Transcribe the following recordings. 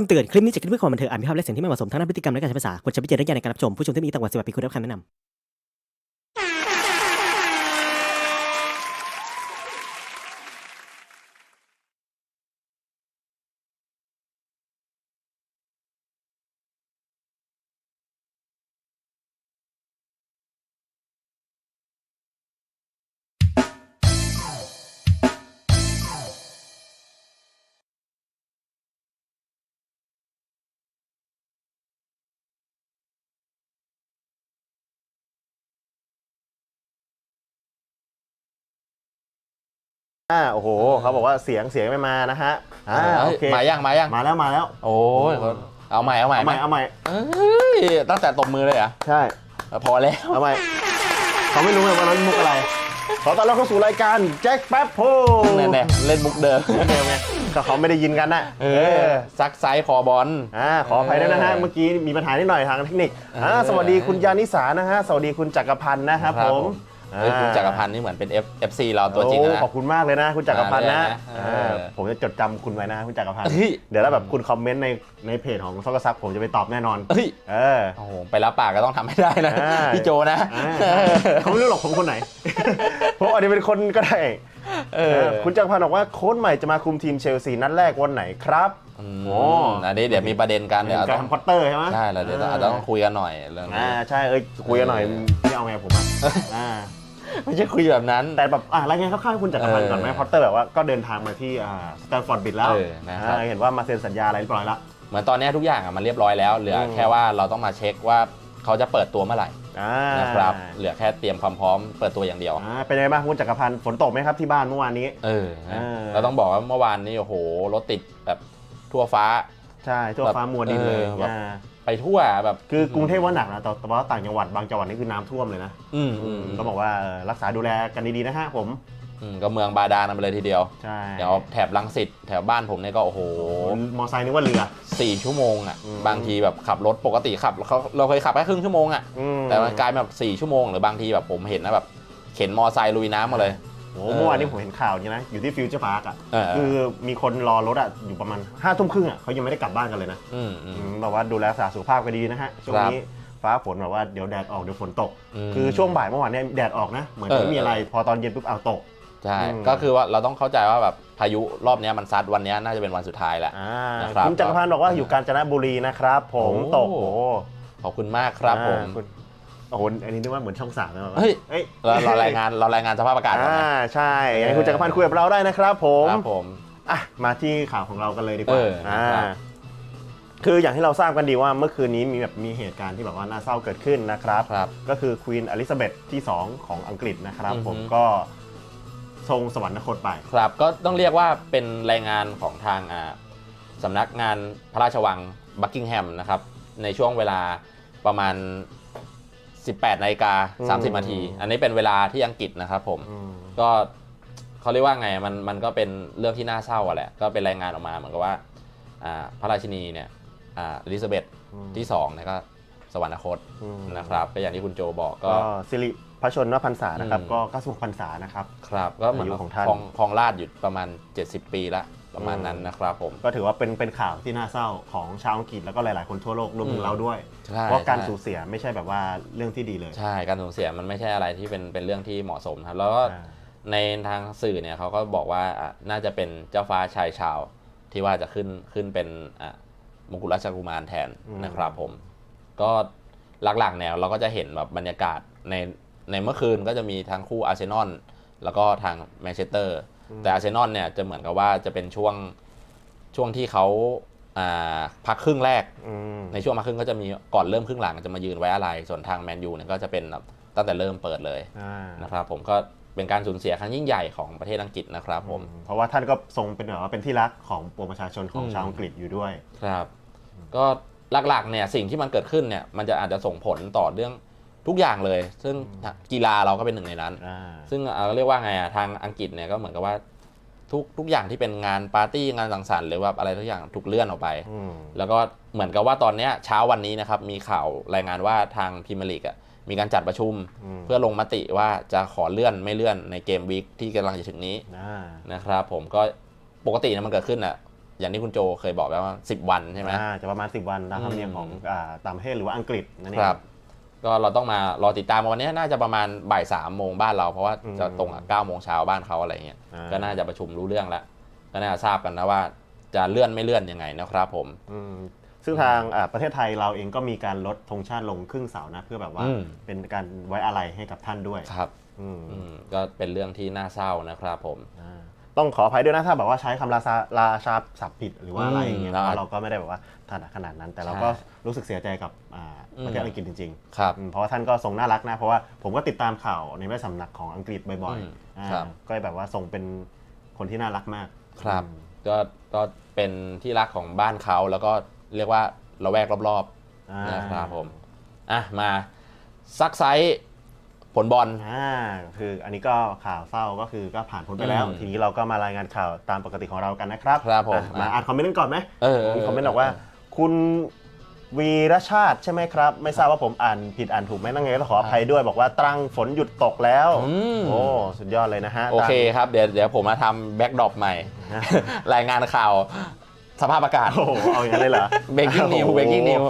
คำเตือน คลิปนี้จะคิดเพื่อความบันเทิงอาจมีภาพและเสียงที่ไม่เหมาะสมทั้งด้านพฤติกรรมและการใช้ภาษาควรใช้วิจารณญาณในการรับชม ผู้ชมที่มีต่ำกว่า18ปีควรได้รับคำแนะนำ อ่าโอ้โหเขาบอกว่าเสียงเสียงไม่มานะฮะอ่าโอเคมายังมายังมาแล้วมาแล้วโอ้ยเอาใหม่เอาใหม่เอาใหม่เอาใหม่เอ้ยตั้งแต่ตบมือเลยเหรอะใช่พอแล้วเอาใหม่เขาไม่รู้เลยว่าเราเล่นมุกอะไรขอต้อนรับเข้าสู่รายการแจ็คแป๊บโพแน่ๆเล่นมุกเดิมเดิมไงก็เขาไม่ได้ยินกันนะเออซักไซส์คอบอลอ่าขออภัยด้วยนะฮะเออเมื่อกี้มีปัญหานิดหน่อยทางเทคนิคอ่าเออสวัสดีคุณยานิสานะฮะสวัสดีคุณจักรพันธ์นะครับผม เฮ้ยคุณจักรพันธ์นี่เหมือนเป็น F FC เราตัวจริงโอ้นะขอบคุณมากเลยนะ คุณจักรพันธ์นะอ่าได้นะอ่าเออผมจะจดจำคุณไว้นะ คุณจักรพันธ์เฮ้ย เดี๋ยวถ้าแบบคุณคอมเมนต์ในในเพจของซอกซับผมจะไปตอบแน่นอน เฮ้ยเออ โอ้โหไปรับปากก็ต้องทำให้ได้นะใช่พี่โจนะ อ่าเขาไม่รู้หรอกผมคนไหน ผมอาจจะเป็นคนก็ได้เอเอออ คุณจักรพันธ์บอกว่าโค้ชใหม่จะมาคุมทีมเชลซีนัดแรกวันไหนครับอืมโอ้อันนี้เดี๋ยวมีประเด็นกันเดี๋ยวกาต้รองทำพอตเตอร์ใช่ไหมใช่แล้วเดี๋ยวอาจจะต้องคุยกันหน่อยเรื่องนี้ อ่าใช่เอ้ยคุยกันหน่อยไม่เอาไงผมอะอ่า ไม่ใช่คุยแบบนั้น แต่แบบอะรายงานคร่าวๆให้คุณจักรพันธ์ก่อนไหมเออพอตเตอร์แบบว่าก็เดินทางมาที่อ่าสแตนฟอร์ดบิดแล้วเออนะครับ อ่าเห็นว่ามาเซ็นสัญญาอะไรเรียบร้อยแล้ว เหมือนตอนนี้ทุกอย่างอะมันเรียบร้อยแล้ว เหลืออม แค่ว่าเราต้องมาเช็คว่าเขาจะเปิดตัวเมื่อไหร่อ่านะครับเหลือแค่เตรียมความพร้อมเปิดตัวอย่างเดียว อ่าเป็นไงบ้างคุณจักรพันธ์ฝนตกไหมครับที่บ้านเมื่อวานนี้ เออนะเออ เราต้องบอกว่าเมื่อวานนี้โอ้โหรถติดแบบทั่วฟ้า ใช่ทั่วฟ้ามัวดินเลยเออแบบ อ่า ไปทั่วแบบ คือกรุงเทพว่าหนักนะแต่แต่ว่าต่างจังหวัดบางจังหวัดนี่คือน้ำท่วมเลยนะอืมอืมก็บอกว่าเออรักษาดูแลกันดีๆนะฮะผม อืมก็เมืองบาดาลกันไปเลยทีเดียวใช่เดี๋ยวแถบลังสิตแถวบ้านผมเนี่ยก็โอ้โหมอไซค์นึกว่าเรือ สี่ชั่วโมงอะอืม บางทีแบบขับรถปกติขับเขาเราเคยขับแค่ครึ่งชั่วโมงอะ อืมแต่มันกลายเป็นแบบสี่ชั่วโมงหรือบางทีแบบผมเห็นนะแบบเข็นมอไซค์ลุยน้ำมาเลย โอ้โหเมื่อวานนี้ผมเห็นข่าวนี่นะ อยู่ที่ฟิวเจอร์พาร์คอะ เออ คือมีคนรอรถอะ อยู่ประมาณห้าทุ่มครึ่งอะเขายังไม่ได้กลับบ้านกันเลยนะอืมอือืมมแบบว่าดูแลรักษาสุขภาพกันดีนะฮะ ช่วงครับนี้ฟ้าฝนแบบว่าเดี๋ยวแดดออกเดี๋ยวฝนตกมคือช่วงบ่ายเมื่อวานเนี่ยแดดออกนะ เหมือนเออไม่มีอะไร พอตอนเย็นปุ๊บเอาตก ใช่อืม ก็คือว่าเราต้องเข้าใจว่าแบบพายุรอบเนี้ยมันซัดวันเนี้ยน่าจะเป็นวันสุดท้ายแหละ อ่านะครับคุณจักรพันธ์บอกว่าอยู่กาญจนบุรีนะครับ ผมโอ้ ตกโอ้โหขอบคุณมากครับผม อ่าคุณ โอ้โหอันนี้นึกว่าเหมือนช่องสามนะแบบว่าเฮ้ยเอ้ยเราเรารายงานเรารายงานสภาพอากาศก่อนอ่านะใช่ยังไงคุณจักรพันธ์คุยกับเราได้นะครับผม ครับผม อะมาที่ข่าวของเรากันเลยดีกเอว่าอนะครับคืออย่างที่เราทราบกันดีว่าเมื่อคืนนี้มีแบบมีเหตุการณ์ที่แบบว่าน่าเศร้าเกิดขึ้นนะครับ ครับก็คือควีนอลิซาเบธที่ 2 ของอังกฤษนะครับ อือฮึ ผมก็ทรงสวรรคตไป ครับ ก็ต้องเรียกว่าเป็นรายงานของทางอ่าสำนักงานพระราชวังบักกิงแฮมนะครับ ในช่วงเวลาประมาณ 18นาฬิกอืาม30นาที อันนี้เป็นเวลาที่อังกฤษนะครับผมอืมก็เขาเรียกว่าไงมันมันก็เป็นเรื่องที่น่าเศร้าอะแหละก็เป็นรายงานออกมาเหมือนกับว่าอ่าพระราชินีเนี่ยอ่าอลิซาเบธอืมที่2เนี่ยก็สวรรคตอืมนะครับก็อย่างที่คุณโจบอกก็ก็สิริพระชนมพรรษานะครับอืมก็96พรรษานะครับครับก็เหมือนอายุของท่านคลองคลองราชอยู่ประมาณ 70 ปีละ ประมาณนั้นนะครับผม ก็ถือว่าเป็นเป็นข่าวที่น่าเศร้าของชาวอังกฤษแล้วก็หลาย ๆ คนทั่วโลกรวมถึอืงมเราด้วย ใช่ เพราะการใช่สูญเสียไม่ใช่แบบว่าเรื่องที่ดีเลย ใช่การสูญเสียมันไม่ใช่อะไรที่เป็นเป็นเรื่องที่เหมาะสมครับแล้วก็อ่า ในทางสื่อเนี่ยเขาก็บอกว่าอะน่าจะเป็นเจ้าฟ้าชายชาวที่ว่าจะขึ้นขึ้นเป็นอะมงกุฎราชกุมารแทนอืม นะครับผม ก็หลักๆเนี่ยเราก็จะเห็นแบบบรรยากาศในในเมื่อคืนก็จะมีทั้งคู่อาร์เซนอลแล้วก็ทางแมนเชสเตอร์ แต่อาร์เซนอลเนี่ยจะเหมือนกับว่าจะเป็นช่วงช่วงที่เขาอ่าพักครึ่งแรกอืมในช่วงมาครึ่งก็จะมีก่อนเริ่มครึ่งหลังจะมายืนไว้อะไร ส่วนทางแมนยูเนี่ยก็จะเป็นแบบตั้งแต่เริ่มเปิดเลยอ่านะครับผมก็เป็นการสูญเสียครั้งยิ่งใหญ่ของประเทศอังกฤษนะครับผม เพราะว่าท่านก็ทรงเป็นแบบว่าเป็นที่รักของปวงประชาชนของอืมชาวอังกฤษอยู่ด้วย ครับ ก็หลักๆเนี่ยสิ่งที่มันเกิดขึ้นเนี่ยมันจะอาจจะส่งผลต่อเรื่อง ทุกอย่างเลย ซึ่งกีฬาเราก็เป็นหนึ่งในนั้น อ่าซึ่งเอ่อเรียกว่าไงอะทางอังกฤษเนี่ยก็เหมือนกับว่าทุกทุกอย่างที่เป็นงานปาร์ตี้งานสังสรรค์หรือว่าอะไรทุกอย่างถูกเลื่อนออกไป อืมแล้วก็เหมือนกับว่าตอนเนี้ยเช้าวันนี้นะครับมีข่าวรายงานว่าทางพรีเมียร์ลีกอะมีการจัดประชุมอืมเพื่อลงมติว่าจะขอเลื่อนไม่เลื่อนในเกมวีคที่กำลังจะถึงนี้อ่านะครับผมก็ปกติเนี่ยมันเกิดขึ้นอะอย่างที่คุณโจเคยบอกไว้ว่า 10 วันใช่ไหม อ่าจะประมาณ 10 วันตามธรรมเนียมอืมของอ่าต่างประเทศหรือว่าอังกฤษนั่นเอง ครับ ก็เราต้องมารอติดตามวันนี้น่าจะประมาณบ่ายสามโมงบ้านเราเพราะว่าอืมจะตรงกับเก้าโมงเช้าบ้านเขาอะไรเงี้ยอ่าก็น่าจะประชุมรู้เรื่องแล้ว ก็น่าจะทราบกันนะว่าจะเลื่อนไม่เลื่อนยังไงนะครับผมอืมซึ่งทางอ่าประเทศไทยเราเองก็มีการลดธงชาติลงครึ่งเสานะเพื่อแบบว่าอืมเป็นการไว้อะไรให้กับท่านด้วยครับอืมอืมก็เป็นเรื่องที่น่าเศร้านะครับผมอ่า ต้องขออภัยด้วยนะถ้าแบบว่าใช้คำราชาราชาศัพท์ผิดหรือว่าอะไรอย่างเงี้ยอืมเพราะเราก็ไม่ได้แบบว่าถนัดขนาดนั้น แต่เราก็รู้สึกเสียใจกับอ่าอืมประเทศอังกฤษจริงครับๆอืมเพราะว่าท่านก็ทรงน่ารักนะ เพราะว่าผมก็ติดตามข่าวในแม่สำนักของอังกฤษบ่อยอืมๆอ่าครับ ก็แบบว่าทรงเป็นคนที่น่ารักมากครับอืมก็ก็เป็นที่รักของบ้านเขาแล้วก็เรียกว่าระแวกรอบอ่า ๆนะครับผมอะมาซักไซส์ ผลบอลอ่าคืออันนี้ก็ข่าวเศร้าก็คือก็ผ่านพ้นไปแล้ว อืมทีนี้เราก็มารายงานข่าวตามปกติของเรากันนะครับครับผม อะมาอ่านคอมเมนต์กันก่อนไหมเออเออมีคอมเมนต์บอกว่า คุณวีรชาติใช่ไหมครับ ไม่ทราบว่าผมอ่านผิดอ่านถูกไหมนั่งไงก็ขออภัยด้วยบอกว่าตรังฝนหยุดตกแล้วอืม โอ้สุดยอดเลยนะฮะโอเคครับ เดี๋ยวเดี๋ยวผมมาทำแบ็กดรอปใหม่นะรายงานข่าวสภาพอากาศโอ้โหเอาอย่างนั้นเลยเหรอเบรกกิ้งนิวโอ้โห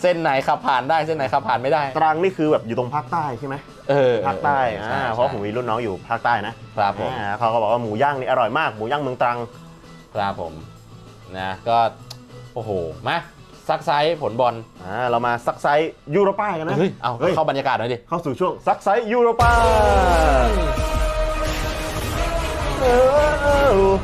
เบรกกิ้งนิวเส้นไหนขับผ่านได้เส้นไหนขับผ่านไม่ได้ ตรังนี่คือแบบอยู่ตรงภาคใต้ใช่ไหมเออภาคใต้อออ่าใช่เพราะผมมีรุ่นน้องอยู่ภาคใต้นะครับผมอ่าเขาก็บอกว่าหมูย่างนี่อร่อยมากหมูย่างเมืองตรังครับผมนะก็โอ้โหมาซักไซส์ผลบอลอ่าเรามาซักไซส์ยูโรป้ากันนะเฮ้ยเอาฮ้ยเข้าบรรยากาศหน่อยดิเข้าสู่ช่วงซักไซส์ยูโรป้าเออ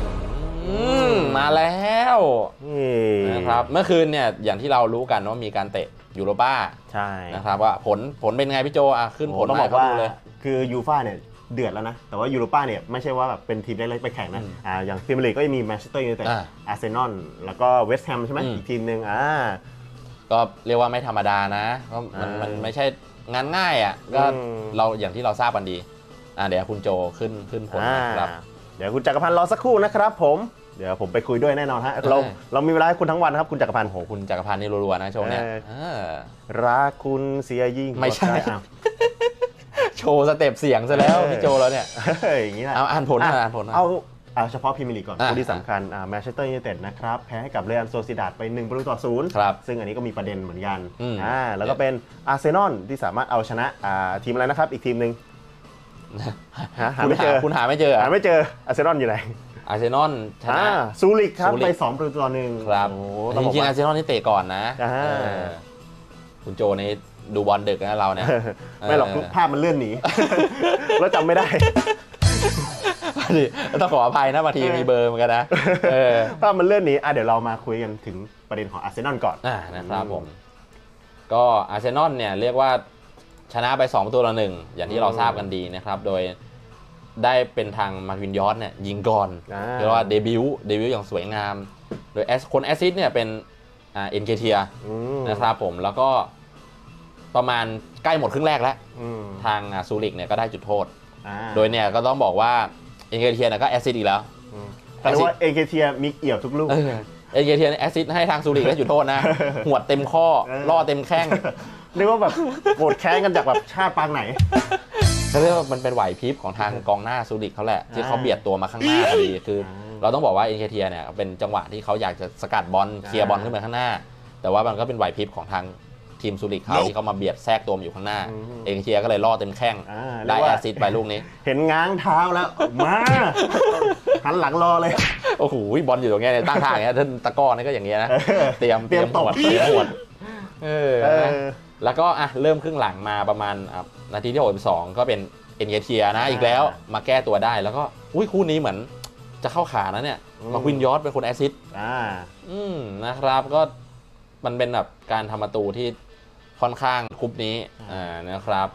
อืมมาแล้วนี่ นะครับเมื่อคืนเนี่ยอย่างที่เรารู้กันว่ามีการเตะยูโรป้าใช่นะครับว่าผลผลเป็นไงพี่โจอะขึ้นผลโอ้ต้องบอกว่าให้เขดูเลยคือยูฟ่าเนี่ยเดือดแล้วนะ แต่ว่ายูโรป้าเนี่ยไม่ใช่ว่าแบบเป็นทีมเล็กๆไปแข่งนะอืมอ่าอย่างพรีเมียร์ลีกก็จะมีแมนเชสเตอร์ยูไนเต็ดอ่าอาร์เซนอลแล้วก็เวสต์แฮมใช่ไหมอืมอีกทีมหนึ่งอ่าก็เรียกว่าไม่ธรรมดานะก็มันอ่ามัมันไม่ใช่งานง่ายอะก็อืมเราอย่างที่เราทราบกันดีอ่าเดี๋ยวคุณโจขึ้นขึ้นผลอ่านะครับเดี๋ยวคุณจักรพันธ์รอสักครู่นะครับผม เดี๋ยวผมไปคุยด้วยแน่นอนฮะเราเออเรามีเวลาให้คุณทั้งวันครับคุณจักรพันธ์โอ้โหคุณจักรพันธ์นี่รัวๆนะโชว์เนี่ยเออเออรักคุณเสียยิ่งไม่ใช่กว่าอ้าวโชว์สเต็ปเสียงซะแล้วเออพี่โจแล้วเนี่ยเฮ้ยอย่างนี้นะเอาอ่านผลหน่อยะอ่านผลหน่อยเอาเอาเฉพาะพรีเมียร์ลีกก่อนอะคู่ที่สำคัญแมนเชสเตอร์ยูไนเต็ดนะครับ แพ้ให้กับเรอัลโซซิดาดไป1ประตูต่อศูนย์ครับซึ่งอันนี้ก็มีประเด็นเหมือนกันอืมอ่าแล้วก็เป็นอาร์เซนอลที่สามารถเอาชนะอ่าทีมอะไรนะครับ อีกทีมหนึ่งหาหาคุณไม่หาเจอคุณหาไม่เจอหาไม่เจออาร์เซนอลอยู่ไหน อาร์เซนอลชนะอ่าซูริกครับซูริก ไป2ประตูต่อหนึ่งครับโอ้จต้องบอกริงๆว่า อาร์เซนอลนี่เตะก่อนนะอ่า เออคุณโจนี่ดูบอลดึกนะเราเนี่ย ไม่หรอกเออ ภาพมันเลื่อนหนี แล้วจำไม่ได้ดิต้องขออภัยนะบางทีมีเบอร์เหมือนกันนะเออภาพมันเลื่อนหนีอะเดี๋ยวเรามาคุยกันถึงประเด็นของอาร์เซนอลก่อน อ่านะครับผม ก็อาร์เซนอลเนี่ยเรียกว่าชนะไป2ตัวละหนึ่งอย่างที่เราทราบกันดีนะครับ โดย ได้เป็นทางมาร์วินยอสเนี่ยยิงก่อนอ่าเรียกว่าเดบิวต์เดบิวต์อย่างสวยงาม โดยแอสคนแอสซิสเนี่ยเป็นอ่าเอ็นเคเทียอืมนะครับผมแล้วก็ประมาณใกล้หมดครึ่งแรกแล้วอืมทางอ่าซูริกเนี่ยก็ได้จุดโทษอ่าโดยเนี่ยก็ต้องบอกว่าเอ็นเคเทียเนี่ยก็แอสซิสอีกแล้วอืมแต่ว่าเอเกเทียมีเอี่ยวทุกลูกเอ็นเคเทียแอสซิสให้ทางซูริกได้จุดโทษนะหัวดเต็มข้อเออล่อเต็มแข้งเรียกว่าแบบโกรธแค้นกันจากแบบชาติปางไหน เขาเรียกว่ามันเป็นไหวพริบของทางกองหน้าซูริกเขาแหละ ที่เขาเบียดตัวมาข้างหน้าพอดีคือ เราต้องบอกว่าเอ็นเคเทียเนี่ยเป็นจังหวะที่เขาอยากจะสกัดบอลเคลียร์บอลขึ้นไปข้างหน้า แต่ว่ามันก็เป็นไหวพริบของทางทีมซูริกเขาที่เขามาเบียดแทรกตัวมาอยู่ข้างหน้าอืมเอ็นเคเทียก็เลยล่อเต็มแข้งอ่าได้เรียกแอว่าสซิสไปลูกนี้ เห็นง้างเท้าแล้วมาหันหลังรอเลยโอ้โหบอลอยู่ตรงเนี้ยเนี่ยตั้งท่าอย่างเงี้ยท่านตะกร้อนี่ก็อย่างเงี้ยนะเตรียมเตรียมตบหวดเตรียมหวดเออเออ แล้วก็อะเริ่มครึ่งหลังมาประมาณอะนาทีที่62ก็เป็นเอ็นเทียนะอีกแล้วมาแก้ตัวได้แล้วก็อุ้ยคู่นี้เหมือนจะเข้าขานะเนี่ยอืม มาควินยอสเป็นคนแอสซิสต์อ่า อืมนะครับก็มันเป็นแบบการทำประตูที่ค่อนข้างคุปนี้อ่านะครับ